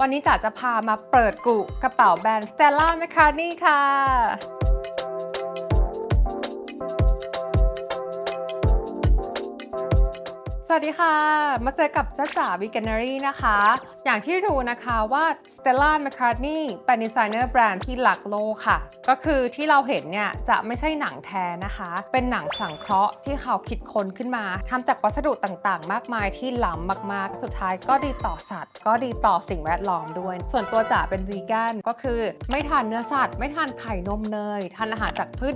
วันนี้จ๋าจะพามาเปิดกุกระเป๋าแบรนด์ Stella McCartney ค่ะ สวัสดีค่ะ มาเจอกับจ้าจ๋า v e g a n a r y นะคะ อย่างที่รู้นะคะว่า Stella McCartney เป็นดีไซเนอร์แบรนด์ที่หลักโลกค่ะ ก็คือที่เราเห็นเนี่ยจะไม่ใช่หนังแท้นะคะ เป็นหนังสังเคราะห์ที่เขาคิดค้นขึ้นมาทำจากวัสดุต่างๆ มากมายที่ล้ำมากๆ สุดท้ายก็ดีต่อสัตว์ ก็ดีต่อสิ่งแวดล้อมด้วย ส่วนตัวจ๋าเป็นวีแกนก็คือไม่ทานเนื้อสัตว์ ไม่ทานไข่นมเนยทานอาหารจากพืช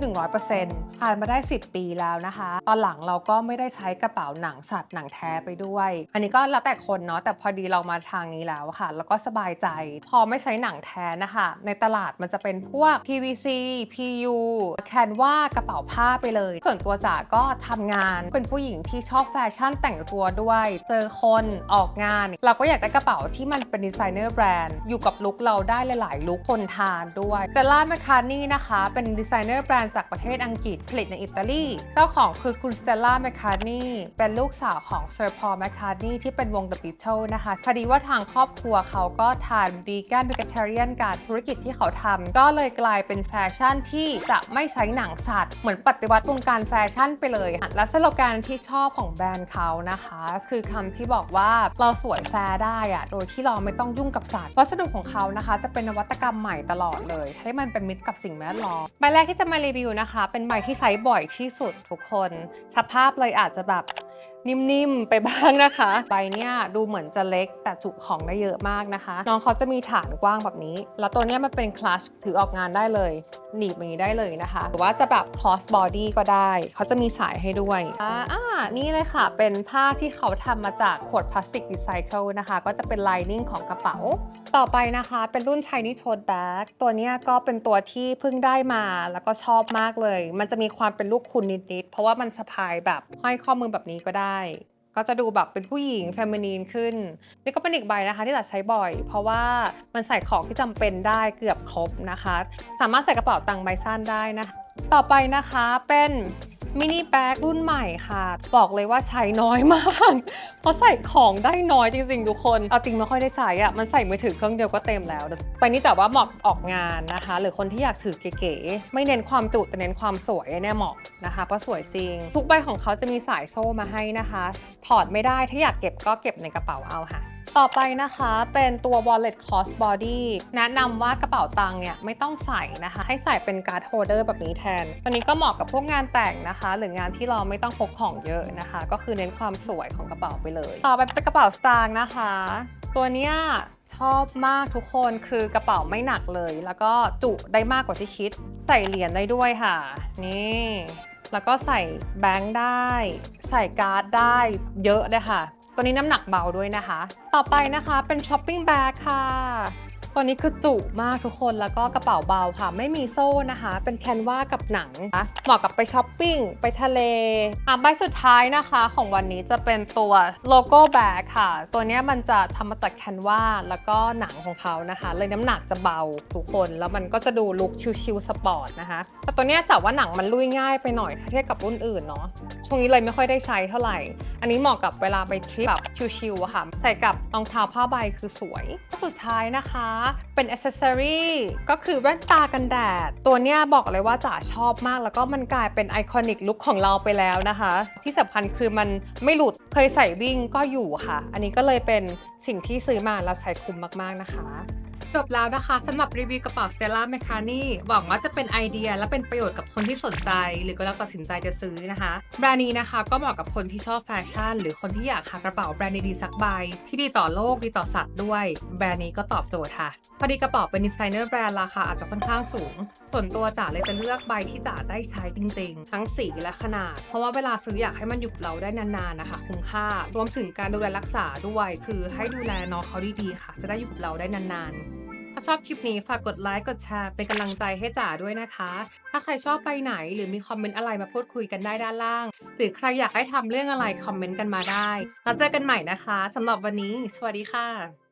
100%ทานมาได้ 10 ปีแล้วนะคะ ตอนหลังเราก็ไม่ได้ใช้กระเป๋าหนังสัตว์หนังแท้ไปด้วย อันนี้ก็แล้วแต่คนเนาะแต่พอดีเรามาทางนี้แล้วค่ะ แล้วก็สบายใจ พอไม่ใช้หนังแท้นะคะ ในตลาดมันจะเป็นพวก PVC PU แคนว่ากระเป๋าผ้าไปเลย ส่วนตัวจ๋าก็ทำงานเป็นผู้หญิงที่ชอบแฟชั่นแต่งตัวด้วย เจอคนออกงาน เราก็อยากได้กระเป๋าที่มันเป็นดีไซเนอร์แบรนด์อยู่กับลุคเราได้หลาย ๆ ลุคคนทานด้วยแต่ล่าแมคคานี่นะคะ เป็นดีไซเนอร์แบรนด์จากประเทศอังกฤษผลิตในอิตาลี เจ้าของคือคุณสเตลล่าแมคคานี่เป็นลูกสาวของเซอร์พอลแมคคาร์นีที่เป็นวง The Beatles นะคะพอดีว่าทางครอบครัวเขาก็ทาน vegan vegetarian การธุรกิจที่เขาทำก็เลยกลายเป็นแฟชั่นที่จะไม่ใช้หนังสัตว์ เหมือนปฏิวัติวงการแฟชั่นไปเลย และสโลแกนที่ชอบของแบรนด์เขานะคะ คือคำที่บอกว่าเราสวยแฟร์ได้อะโดยที่เราไม่ต้องยุ่งกับสัตว์วัสดุของเขานะคะ จะเป็นนวัตกรรมใหม่ตลอดเลย ให้มันเป็นมิตรกับสิ่งแวดล้อมใบแรกที่จะมารีวิวนะคะ เป็นใบที่ใช้บ่อยที่สุดทุกคน สภาพเลยอาจจะแบบ นิ่มๆ ไปบ้างนะคะ ใบเนี้ยดูเหมือนจะเล็กแต่จุของได้เยอะมากนะคะ น้องเขาจะมีฐานกว้างแบบนี้ แล้วตัวเนี้ยมันเป็นคลัชถือออกงานได้เลย หนีบอย่างนี้ได้เลยนะคะ หรือว่าจะแบบ cross body ก็ได้ เขาจะมีสายให้ด้วย อ่าอ่านี่เลยค่ะ เป็นผ้าที่เขาทำมาจากขวดพลาสติกรีไซเคิลนะคะ ก็จะเป็น lining ของกระเป๋า ต่อไปนะคะเป็นรุ่น Tiny Tote Bag ตัวเนี้ยก็เป็นตัวที่เพิ่งได้มาแล้วก็ชอบมากเลย มันจะมีความเป็นลูกคุณนิดๆ เพราะว่ามันสะพายแบบห้อยข้อมือแบบนี้ก็ได้ ก็จะดูแบบเป็นผู้หญิงเฟมินีนขึ้น นี่ก็เป็นอีกใบนะคะที่จะใช้บ่อย เพราะว่ามันใส่ของที่จำเป็นได้เกือบครบนะคะ สามารถใส่กระเป๋าตังค์ใบสั้นได้นะคะต่อไปนะคะเป็น มินิแบ็กรุ่นใหม่ค่ะ บอกเลยว่าใช้น้อยมาก เพราะใส่ของได้น้อยจริงๆ ทุกคน เอาจริงไม่ค่อยได้ใช้อะมันใส่มือถือเครื่องเดียวก็เต็มแล้ว ไปนี่จะว่าเหมาะออกงานนะคะ หรือคนที่อยากถือเก๋ๆ ไม่เน้นความจุแต่เน้นความสวยเนี่ยเหมาะนะคะ เพราะสวยจริง ทุกใบของเขาจะมีสายโซ่มาให้นะคะ ถอดไม่ได้ ถ้าอยากเก็บก็เก็บในกระเป๋าเอาค่ะ ต่อไปนะคะเป็นตัว wallet cross body แนะนำว่ากระเป๋าตังค์เนี่ยไม่ต้องใส่นะคะ ให้ใส่เป็นการ์ดโฮลเดอร์แบบนี้แทน ตัวนี้ก็เหมาะกับพวกงานแต่งนะคะ หรืองานที่เราไม่ต้องพกของเยอะนะคะ ก็คือเน้นความสวยของกระเป๋าไปเลย ต่อไปเป็นกระเป๋าสตางค์นะคะ ตัวเนี้ยชอบมากทุกคนคือกระเป๋าไม่หนักเลย แล้วก็จุได้มากกว่าที่คิด ใส่เหรียญได้ด้วยค่ะ นี่แล้วก็ใส่แบงค์ได้ ใส่การ์ดได้เยอะเลยค่ะ ตัวนี้น้ำหนักเบาด้วยนะคะ ต่อไปนะคะเป็นช้อปปิ้งแบ็คค่ะ ตัวนี้คือจุมากทุกคนแล้วก็กระเป๋าเบาค่ะ ไม่มีโซ่นะคะ เป็นแคนวากับหนังนะคะเหมาะกับไปช้อปปิ้ง ไปทะเลอะใบสุดท้ายนะคะของวันนี้จะเป็นตัวโลโก้แบ็คค่ะ ตัวนี้มันจะทำมาจากแคนวาแล้วก็หนังของเขานะคะ เลยน้ำหนักจะเบาทุกคน แล้วมันก็จะดูลุคชิลๆสปอร์ตนะคะแต่ตัวนี้จับว่าหนังมันลุยง่ายไปหน่อยถ้าเทียบกับรุ่นอื่นเนาะช่วงนี้เลยไม่ค่อยได้ใช้เท่าไหร่ อันนี้เหมาะกับเวลาไปทริปแบบชิลๆค่ะใส่กับรองเท้าผ้าใบคือสวย สุดท้ายนะคะเป็นอ c เซสซอรีก็คือแว่นตากันแดด ตัวเนี้ยบอกเลยว่าจ๋าชอบมาก แล้วก็มันกลายเป็นไอคอนิกลุคของเราไปแล้วนะคะ ที่สำคัญคือมันไม่หลุดเคยใส่วิ่งก็อยู่ค่ะ อันนี้ก็เลยเป็นสิ่งที่ซื้อมาแล้วใช้คุ้มมากๆนะคะ จบแล้วนะคะสำหรับรีวิวกระเป๋า Stella McCartney หวังว่าจะเป็นไอเดียและเป็นประโยชน์กับคนที่สนใจ หรือกำลังตัดสินใจจะซื้อนะคะ แบรนด์นี้นะคะก็เหมาะกับคนที่ชอบแฟชั่น หรือคนที่อยากหากระเป๋าแบรนด์ดีๆสักใบ ที่ดีต่อโลกดีต่อสัตว์ด้วย แบรนด์นี้ก็ตอบโจทย์ค่ะพอดีกระเป๋าเป็นดีไซเนอร์แบรนด์ราคาอาจจะค่อนข้างสูง ส่วนตัวจ๋าเลยจะเลือกใบที่จ๋าได้ใช้จริง ๆ ทั้งสีและขนาด เพราะว่าเวลาซื้ออยากให้มันอยู่กับเราได้นานๆนะคะ คุ้มค่ารวมถึงการดูแลรักษาด้วย คือให้ดูแลน้องเขาดีๆค่ะ จะได้อยู่กับเราได้นานๆ ถ้าชอบคลิปนี้ฝากกดไลค์กดแชร์เป็นกำลังใจให้จ๋าด้วยนะคะ ถ้าใครชอบไปไหนหรือมีคอมเมนต์อะไรมาพูดคุยกันได้ด้านล่าง หรือใครอยากให้ทำเรื่องอะไรคอมเมนต์กันมาได้ แล้วเจอกันใหม่นะคะสำหรับวันนี้ สวัสดีค่ะ